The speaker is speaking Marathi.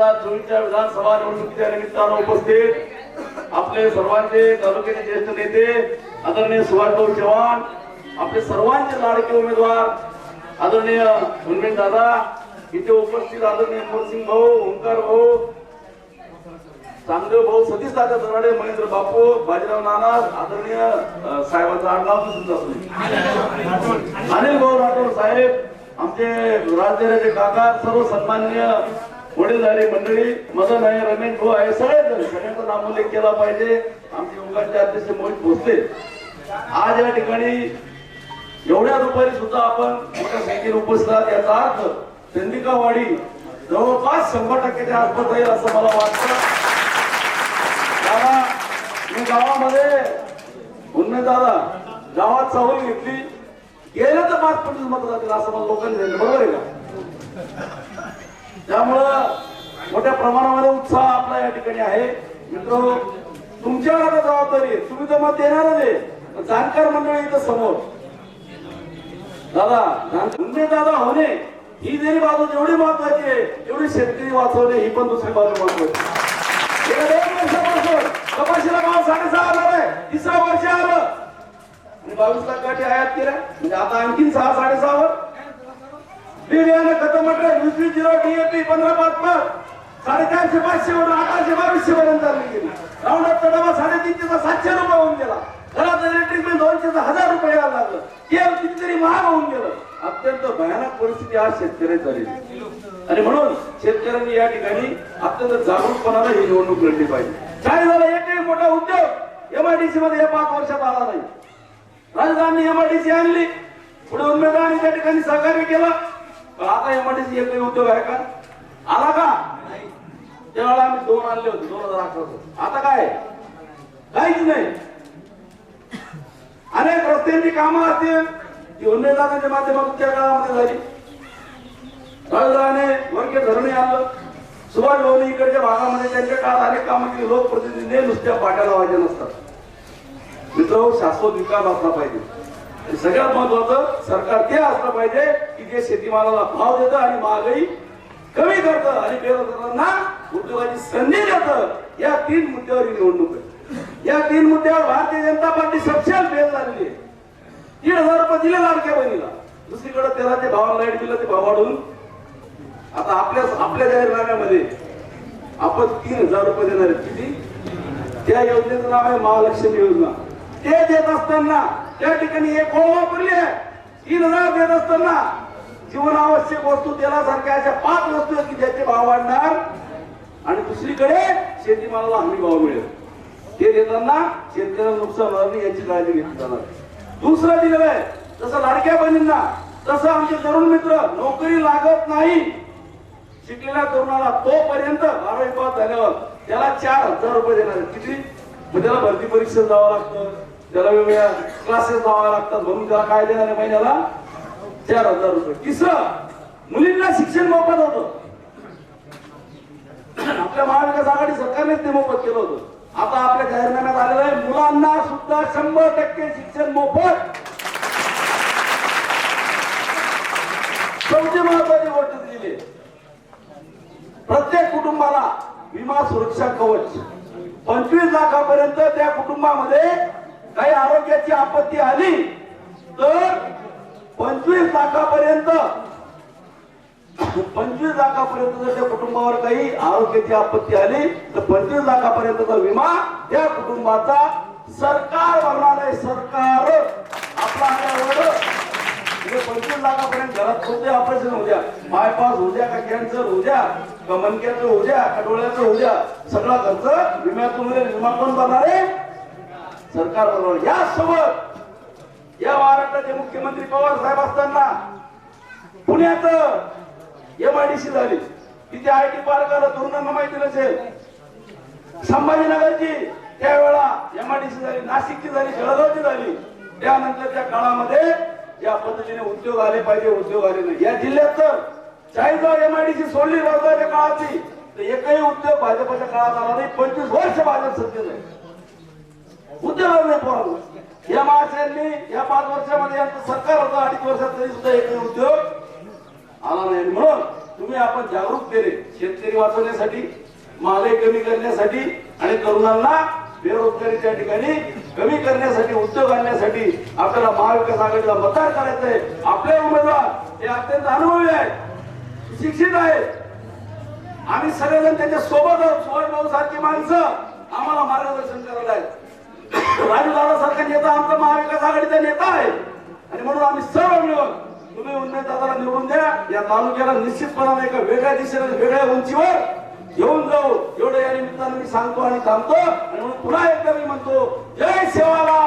चोवीसच्या विधानसभा निवडणुकीच्या निमित्तानं उपस्थित आपले सर्वांचे तालुक्याचे ज्येष्ठ नेते आदरणीय सुभाषभाऊ चव्हाण आपले सर्वांचे लाडके उमेदवार आदरणीय हुनबेन दादा इथे उपस्थित आदरणीय मोरसिंग भाऊ ओंकार भाऊ चांगदेव भाऊ सतीश दादा दराडे महेंद्र बापू बाजीराव नाना आदरणीय साहेबांचा साहेबांचं आडनाव अनिल भाऊ राठोड साहेब आमचे राजदेराचे काका सर्व सन्मान्य पुढे झाली मंडळी मदन आहे रमेश भाऊ आहे. सगळे जण सगळ्यांचा नामोल्लेख केला पाहिजे. आमचे युवकांचे अध्यक्ष मोहित भोसले. आज या ठिकाणी एवढ्या दुपारी सुद्धा आपण मोठ्या संख्येने उपस्थित आहात. याचा अर्थ चंदिकावाडी जवळपास शंभर टक्क्याच्या आसपास जाईल असं मला वाटतं. मी गावामध्ये उन्मे दादा गावात चावून घेतली. गेलं तर पाच पंचवीस मत जातील असं मला लोकांनी बरोबर आहे का? त्यामुळं मोठ्या प्रमाणामध्ये उत्साह आपला या ठिकाणी आहे. मित्र तुमच्या हातात जबाबदारी तुम्ही तर मत देणार जाणकार मंडळी इथं समोर. दादा उन्मे दादा होणे ही जरी बाजू जेवढी महत्वाची आहे तेवढी शेतकरी वाचवणे ही पण दुसरी बाजू महत्वाची वर्षापासून कपाशीला भाव साडेसहा हजार आहे तिसरं वर्ष आलं. आणि बावीस लाख गाठी आयात केल्या. म्हणजे आता आणखीन सहा साडेसहावर. बिर्याणी खतं म्हटलं वीस वीस झिरो डीएपी पंधरा पाच पाच. साडेचारशे पाचशे वरून आठशे बावीसशे पर्यंत चालली गेली. राऊंड डबा साडेतीनशेचा सातशे रुपये होऊन गेला. घरातलं इलेक्ट्रिक बिल दोनशे हजार रुपये यायला लागलं. तेल कितीतरी महाग होऊन गेलं. अत्यंत भयानक परिस्थिती आज शेतकरी आणि म्हणून शेतकऱ्यांनी या ठिकाणी अत्यंत जागरूकपणाने ही निवडणूक लढली पाहिजे. काय झालं एकही मोठा उद्योग एमआयडीसी मध्ये या पाच वर्षात आला नाही. राजधानी एमआयडीसी आणली. पुढे उमेदवारांनी त्या ठिकाणी सहकार्य केलं. आता एमआयडीसी एकही उद्योग आहे का? आला का? त्यावेळेला आम्ही दोन आणले होते दोन हजार अकरा आता काय? काहीच नाही. अनेक रस्त्यांची कामं असतील. ती उमेदवारांच्या माध्यमातून त्या काळामध्ये झाली. राजधाने वर्गीय धरणे आणलं. सुभाष भाऊ इकडच्या भागामध्ये त्यांच्या काळात अनेक कामं केली. लोकप्रतिनिधीने नुसत्या पाट्या लावायच्या नसतात. मित्र शाश्वत विकास असला पाहिजे. सगळ्यात महत्वाचं सरकार ते असलं पाहिजे की जे शेतीमालाला भाव देतं आणि महागाई कमी करतं आणि बेरोजगारांना उद्योगाची संधी देतं. या तीन मुद्द्यावर ही निवडणूक आहे. या तीन मुद्द्यावर भारतीय जनता पार्टी सक्षम फेल झालेली आहे. दीड हजार रुपये दिले लाडक्या बहिणीला. दुसरीकडे तेलाचे भाव लाइट दिलं ते भाव वाढवून आता आपल्या आपल्या जाहीरनाम्यामध्ये आपण तीन हजार रुपये देणार आहेत. किती? त्या योजनेचं नाव आहे महालक्ष्मी योजना. ते देत असताना त्या ठिकाणी एक ओळ वापरली आहे. तीन हजार देत असताना जीवनावश्यक वस्तू तेलासारख्या अशा पाच वस्तू आहेत की ज्याचे भाव वाढणार. आणि दुसरीकडे शेतीमालाला हमी भाव मिळेल. ते देताना शेतकऱ्यांना नुकसान होणार नाही याची काळजी घेतली जाणार. दुसरं दिलेलं आहे. जसं लाडक्या बहिणींना तसं आमचे तरुण मित्र नोकरी लागत नाही. शिकलेल्या तरुणाला तोपर्यंत बारावी पास झाल्यावर त्याला चार हजार रुपये देणार किती? मग त्याला भरती परीक्षेत जावं लागतं. त्याला वेगवेगळ्या क्लासेस जावं लागतात. म्हणून त्याला काय देणार महिन्याला चार हजार रुपये. तिसरं मुलींना शिक्षण मोफत होत. आपल्या महाविकास आघाडी सरकारने ते मोफत केलं होतं. आता आपल्या जाहीरनाम्यात आलेलं आहे मुलांना सुद्धा शंभर टक्के शिक्षण मोफत. चौथी महत्वाची गोष्ट दिली प्रत्येक कुटुंबाला विमा सुरक्षा कवच. पंचवीस लाखापर्यंत त्या कुटुंबामध्ये काही आरोग्याची आपत्ती आली तर पंचवीस लाखापर्यंत पंचवीस लाखापर्यंत जर त्या कुटुंबावर काही आरोग्याची आपत्ती आली तर पंचवीस लाखापर्यंतचा विमा त्या कुटुंबाचा सरकार भरणार आहे. सरकार आपला म्हणजे पंचवीस लाखापर्यंत घरात कोणते ऑपरेशन होऊ द्या. बायपास होऊ द्या का कॅन्सर होऊ द्या का मनक्याचं होऊ द्या का डोळ्याचं होऊ द्या सगळा खर्च विम्यातून विमा कोण भरणार आहे. सरकार भरणार यासोबत या महाराष्ट्राचे मुख्यमंत्री पवार साहेब असताना पुण्यात एमआयडीसी झाली. तिथे आय टी पार्क आलं तरुणांना माहिती नसेल. संभाजीनगरची त्यावेळेला एमआयडीसी झाली नाशिकची झाली जळगावची झाली. त्यानंतरच्या काळामध्ये या पद्धतीने उद्योग आले पाहिजे उद्योग आले नाही. या जिल्ह्यात तर चाळीसगाव एमआयडीसी सोडली रोजगारच्या काळाची तर एकही उद्योग भाजपच्या काळात आला नाही. पंचवीस वर्ष भाजप सत्तेत आहे. उद्योग नाही पोरांना या महाशयांनी या पाच वर्षामध्ये यांचं सरकार होतं अडीच वर्षात तरी सुद्धा एक उद्योग आला नाही. म्हणून तुम्ही आपण जागरूक केले शेतकरी वाचवण्यासाठी महागाई कमी करण्यासाठी आणि तरुणांना बेरोजगारीच्या ठिकाणी कमी करण्यासाठी उद्योग आणण्यासाठी आपल्याला महाविकास आघाडीला मतदार करायचंय आपले उमेदवार हे अत्यंत अनुभवी आहेत शिक्षित आहेत. आम्ही सगळेजण त्यांच्यासोबत आहोत सुवर्ण भाऊ सारखी माणसं आम्हाला मार्गदर्शन करायला आहेत. राजू दादासारखा नेता आमचा महाविकास आघाडीचा नेता आहे. आणि म्हणून आम्ही सर्व मिळून तुम्ही उन्मेष दादाला निवडून द्या. या तालुक्याला निश्चितपणाने एका वेगळ्या दिशेने वेगळ्या उंचीवर घेऊन जाऊ. एवढं या निमित्तानं मी सांगतो आणि थांबतो. आणि म्हणून पुन्हा एकदा मी म्हणतो जय सेवाला